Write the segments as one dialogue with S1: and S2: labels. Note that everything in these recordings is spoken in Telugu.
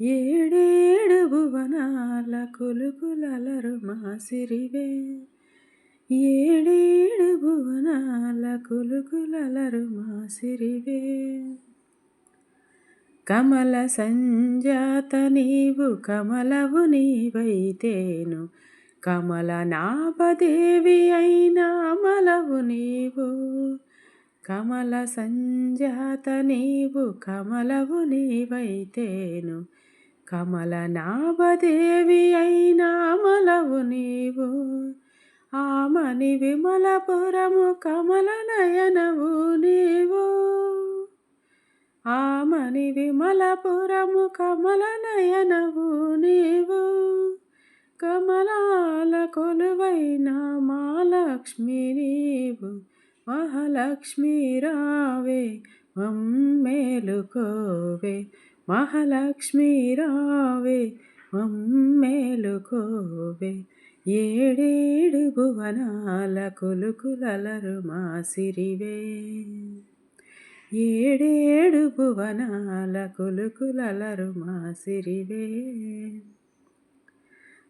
S1: ఏడేడు భువనాల కొలుకులలరు మాసిరివే. ఏడేడు భువనాల కొలుకులలరు మాసిరివే. కమల సంజాత నీవు కమలవు నీవైతేను. కమల నాపదేవి అయినా అమలవు నీవు. కమల సంజాత నీవు కమలవు నీవైతేను. కమల నాభదేవి అయినామలవు నీవు. ఆమని విమలపురము కమల నయనవు నీవు. ఆమని విమలపురము కమల నయనవు నీవు. కమలాల కొలువైన మాలక్ష్మి నీవు. మహాలక్ష్మి రావే మమ్మేలుకోవే మహాలక్ష్మి రావే మమ్మేలుకోవే ఏడేడు భువనాల కొలుకులలరు మాసిరివే ఏడేడు భువనాల కొలుకులలరు మాసిరివే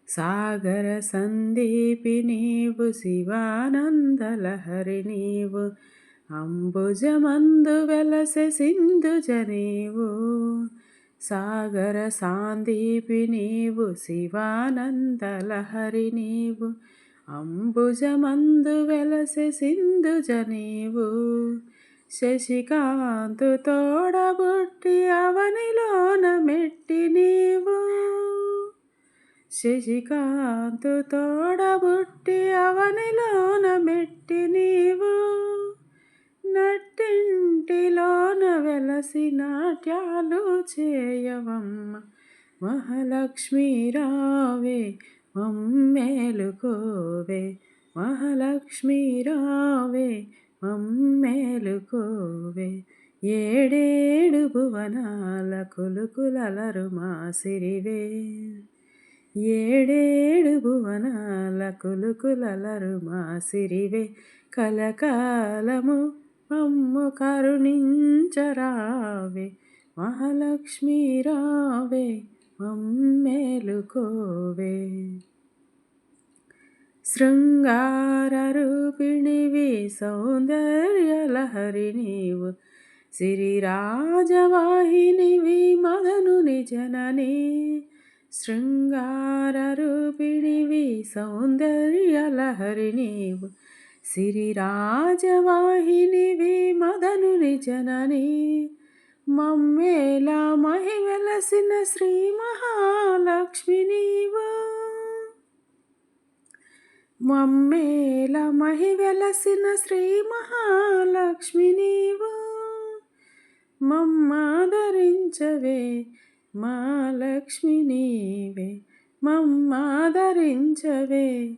S1: సాగర సందీపి నీవు శివానందలహరి నీవు అంబుజమందు వెలసె సింధు జనేవు సాగర సాందీపి నీవు శివానందలహరి నీవు అంబుజమందు వెలసి సింధుజ నీవు. శశికాంతు తోడబుట్టి అవనిలోన మెట్టి నీవు. శశికాంతు తోడబుట్టి అవనిలోన మెట్టి నీవు. నట్టిండి నట్టింటిలోన వెలసి నాట్యాలు చేయవమ్మ. మహాలక్ష్మి రావే మమ్మేలుకోవే మహాలక్ష్మి రావే మమ్మేలుకోవే ఏడేడు భువనాల కులుకులలరు మాసిరివే ఏడేడు భువనాల కులుకులలరు మాసిరివే కలకాలము మమ్ము కరుణించరావే మహాలక్ష్మి రావే మమ్మేలుకోవే శృంగారూపిణివి సౌందర్యలహరి నీవు సిరిరాజవాహినివి మదనుని జనని. శృంగారూపిణివి సౌందర్యలహరి నీవు సిరిరాజవాహినివి మదనుని జనని మమ్మేలా మహివెలసిన శ్రీ మహాలక్ష్మి నీవు. మమ్మేల మహివెలసిన శ్రీ మహాలక్ష్మి నీవు. మమ్మాదరించవే మా లక్ష్మి నీవే మమ్మాదరించవే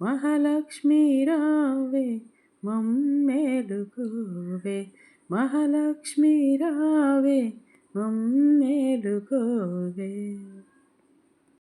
S1: మహాలక్ష్మి రావే మమ్మేలుకోవే మహాలక్ష్మి రావే మమ్మేలుకోవే